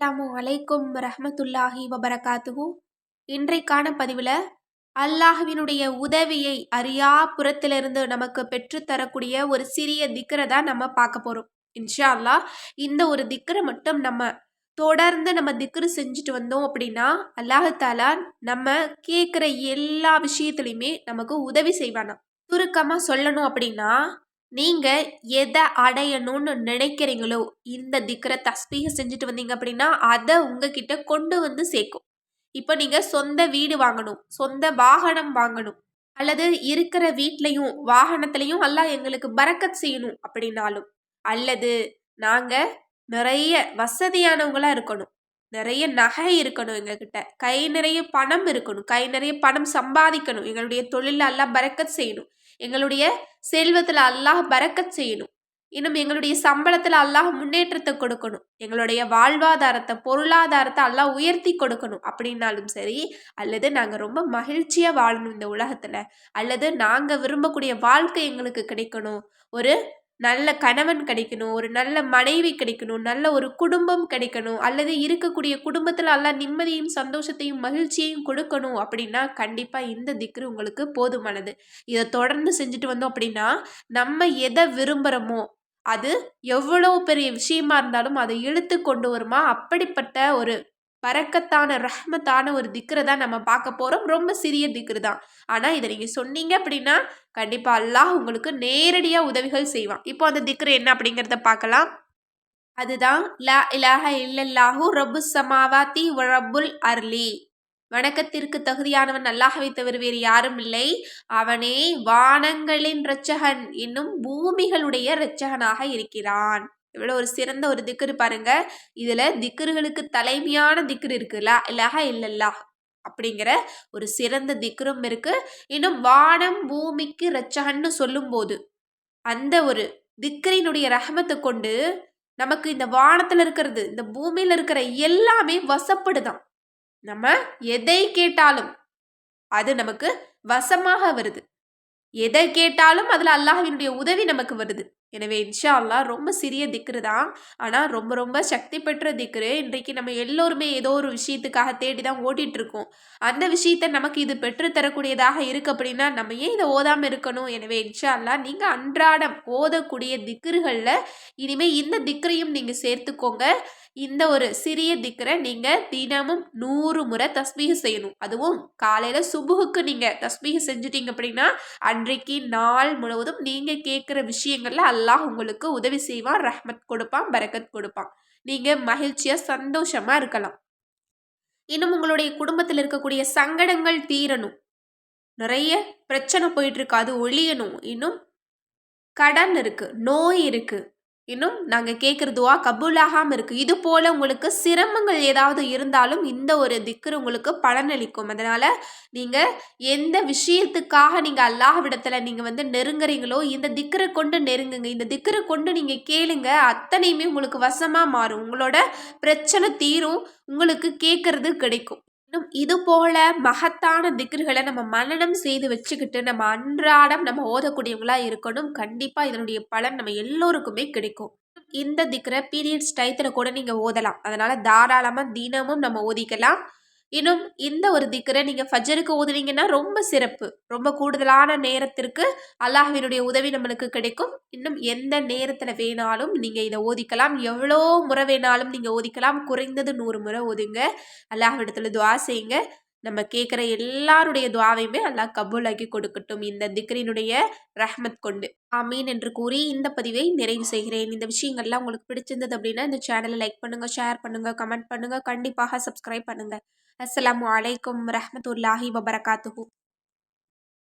அஸ்ஸலாமு அலைக்கும் ரஹமத்துல்லாஹி வபரகாத்துஹு. இன்றைக்கான பதிவில் அல்லாஹுவினுடைய உதவியை அறியா புறத்திலிருந்து நமக்கு பெற்றுத்தரக்கூடிய ஒரு சிறிய திக்கரை தான் நம்ம பார்க்க போகிறோம் இன்ஷா அல்லாஹ் இந்த ஒரு திக்கரை மட்டும் நம்ம தொடர்ந்து நம்ம திக்ரு செஞ்சுட்டு வந்தோம் அப்படின்னா அல்லாஹாலா நம்ம கேட்குற எல்லா விஷயத்துலையுமே நமக்கு உதவி செய்வானா? சுருக்கமாக சொல்லணும் அப்படின்னா நீங்கள் எதை அடையணும்னு நினைக்கிறீங்களோ இந்த திக்கரை தஸ்பீக செஞ்சுட்டு வந்தீங்க அப்படின்னா அதை உங்ககிட்ட கொண்டு வந்து சேர்க்கும். இப்போ நீங்கள் சொந்த வீடு வாங்கணும் சொந்த வாகனம் வாங்கணும் அல்லது இருக்கிற வீட்லையும் வாகனத்திலையும் எல்லாம் எங்களுக்கு பறக்கத் செய்யணும் அப்படின்னாலும் அல்லது நாங்கள் நிறைய வசதியானவங்களாக இருக்கணும் நிறைய நகை இருக்கணும் எங்ககிட்ட கை நிறைய பணம் இருக்கணும் கை நிறைய பணம் சம்பாதிக்கணும் எங்களுடைய தொழிலெல்லாம் எல்லாம் பறக்கத் செய்யணும். எங்களுடைய செல்வத்தில் அல்லாஹ் பறக்கச் செய்யணும். இன்னும் எங்களுடைய சம்பளத்தில் அல்லாஹ் முன்னேற்றத்தை கொடுக்கணும். எங்களுடைய வாழ்வாதாரத்தை பொருளாதாரத்தை அல்லாஹ் உயர்த்தி கொடுக்கணும் அப்படின்னாலும் சரி அல்லது நாங்கள் ரொம்ப மகிழ்ச்சியாக வாழணும் இந்த உலகத்தில். அல்லது நாங்கள் விரும்பக்கூடிய வாழ்க்கை எங்களுக்கு கிடைக்கணும். ஒரு நல்ல கணவன் கிடைக்கணும் ஒரு நல்ல மனைவி கிடைக்கணும் நல்ல ஒரு குடும்பம் கிடைக்கணும் அல்லது இருக்கக்கூடிய குடும்பத்தில் எல்லாம் நிம்மதியும் சந்தோஷத்தையும் மகிழ்ச்சியையும் கொடுக்கணும் அப்படின்னா கண்டிப்பாக இந்த திக்ரு உங்களுக்கு போதுமானது. இதை தொடர்ந்து செஞ்சுட்டு வந்தோம் அப்படின்னா நம்ம எதை விரும்புகிறோமோ அது எவ்வளோ பெரிய விஷயமா இருந்தாலும் அதை இழுத்து கொண்டு வருமா? அப்படிப்பட்ட ஒரு பறக்கத்தான ரஹ்மத்தான ஒரு திக்ரு தான் நம்ம பார்க்க போகிறோம் ரொம்ப சிறிய திக்ரு தான். ஆனால் இதை நீங்கள் சொன்னீங்க அப்படின்னா கண்டிப்பாக அல்லாஹ் உங்களுக்கு நேரடியாக உதவிகள் செய்வான். இப்போ அந்த திக்ரு என்ன அப்படிங்கிறத பார்க்கலாம். அதுதான் லா இலாஹ இல்லல்லாஹு ரப்பு சமாவாத்தி ரப்புல் அர்லி. வணக்கத்திற்கு தகுதியானவன் அல்லாஹவை தவிர வேறு யாரும் இல்லை. அவனே வானங்களின் இரட்சகன் இன்னும் பூமிகளுடைய இரட்சகனாக இருக்கிறான். இவ்வளோ ஒரு சிறந்த ஒரு திக்ரு பாருங்க. இதில் திக்ருகளுக்கு தலைமையான திக்ரு இருக்குல்ல இல்லாஹ இல்லல்லா அப்படிங்கிற ஒரு சிறந்த திக்ரும் இருக்கு. இன்னும் வானம் பூமிக்கு ரச்சகன்னு சொல்லும்போது அந்த ஒரு திக்ரினுடைய ரகமத்தை கொண்டு நமக்கு இந்த வானத்தில் இருக்கிறது இந்த பூமியில் இருக்கிற எல்லாமே வசப்படுதான். நம்ம எதை கேட்டாலும் அது நமக்கு வசமாக வருது. எதை கேட்டாலும் அதில் அல்லாஹினுடைய உதவி நமக்கு வருது. எனவே இன்ஷா அல்லா ரொம்ப சிறிய திக்ரு தான். ஆனால் ரொம்ப ரொம்ப சக்தி பெற்ற திக்ரு. இன்றைக்கு நம்ம எல்லோருமே ஏதோ ஒரு விஷயத்துக்காக தேடி தான் ஓட்டிகிட்டு இருக்கோம் அந்த விஷயத்த நமக்கு இது பெற்று தரக்கூடியதாக இருக்குது அப்படின்னா நம்ம ஏன் இதை ஓதாமல் இருக்கணும்? எனவே இன்ஷா அல்லா நீங்கள் அன்றாடம் ஓதக்கூடிய திக்ருகளில் இனிமேல் இந்த திக்ரையும் நீங்கள் சேர்த்துக்கோங்க. இந்த ஒரு சிறிய திக்கரை நீங்கள் தினமும் நூறு முறை தஸ்மீக செய்யணும். அதுவும் காலையில் சுபுகுக்கு நீங்கள் தஸ்மீக செஞ்சுட்டீங்க அப்படின்னா அன்றைக்கு நாள் முழுவதும் நீங்கள் கேட்குற விஷயங்களில் அல்லாஹ் உங்களுக்கு உதவி செய்வான் ரஹ்மத் கொடுப்பான் பரக்கத் கொடுப்பான். நீங்கள் மகிழ்ச்சியாக சந்தோஷமாக இருக்கலாம். இன்னும் உங்களுடைய குடும்பத்தில் இருக்கக்கூடிய சங்கடங்கள் தீரணும். நிறைய பிரச்சனை போயிட்டுருக்கு அது ஒழியணும். இன்னும் கடன் இருக்குது நோய் இருக்குது இன்னும் நாங்கள் கேட்குற துவா கபூலாகாமல் இருக்குது இது போல் உங்களுக்கு சிரமங்கள் ஏதாவது இருந்தாலும் இந்த ஒரு திக்கர் உங்களுக்கு பலனளிக்கும். அதனால் நீங்கள் எந்த விஷயத்துக்காக நீங்கள் அல்லாஹ்விடத்தில் நீங்கள் வந்து நெருங்குறீங்களோ இந்த திக்கரை கொண்டு நெருங்குங்க. இந்த திக்கரை கொண்டு நீங்கள் கேளுங்க. அத்தனையுமே உங்களுக்கு வசமாக மாறும். உங்களோட பிரச்சனை தீரும். உங்களுக்கு கேட்குறது கிடைக்கும். இன்னும் இது போல மகத்தான திக்ருகளை நம்ம மனநம் செய்து வச்சுக்கிட்டு நம்ம அன்றாடம் நம்ம ஓதக்கூடியவங்களா இருக்கணும். கண்டிப்பாக இதனுடைய பலன் நம்ம எல்லோருக்குமே கிடைக்கும். இந்த திக்ரை பீரியட்ஸ் டயத்தில் கூட நீங்கள் ஓதலாம். அதனால் தாராளமாக தினமும் நம்ம ஓதிக்கலாம். இன்னும் இந்த ஒரு திக்கரை நீங்கள் ஃபஜருக்கு ஓதுனீங்கன்னா ரொம்ப சிறப்பு. ரொம்ப கூடுதலான நேரத்திற்கு அல்லாஹ்வினுடைய உதவி நம்மளுக்கு கிடைக்கும். இன்னும் எந்த நேரத்தில் வேணாலும் நீங்கள் இதை ஓதிக்கலாம் எவ்வளோ முறை வேணாலும் நீங்கள் ஓதிக்கலாம் குறைந்தது நூறு முறை ஓதுங்க அல்லாஹ்விடத்தில் துவா செய்யுங்க. நம்ம கேட்குற எல்லாருடைய துவாவையுமே அல்லாஹ் கபூலாக்கி கொடுக்கட்டும். இந்த திக்ரினுடைய ரஹ்மத் கொண்டு. ஆமீன் என்று கூறி இந்த பதிவை நிறைவு செய்கிறேன். இந்த விஷயங்கள்லாம் உங்களுக்கு பிடிச்சிருந்தது அப்படின்னா இந்த சேனலை லைக் பண்ணுங்கள் ஷேர் பண்ணுங்கள் கமெண்ட் பண்ணுங்கள் கண்டிப்பாக சப்ஸ்கிரைப் பண்ணுங்கள் அஸ்லாம் வலைக்கம் ரஹமத்துல்லாஹி வபரகாத்துஹூ.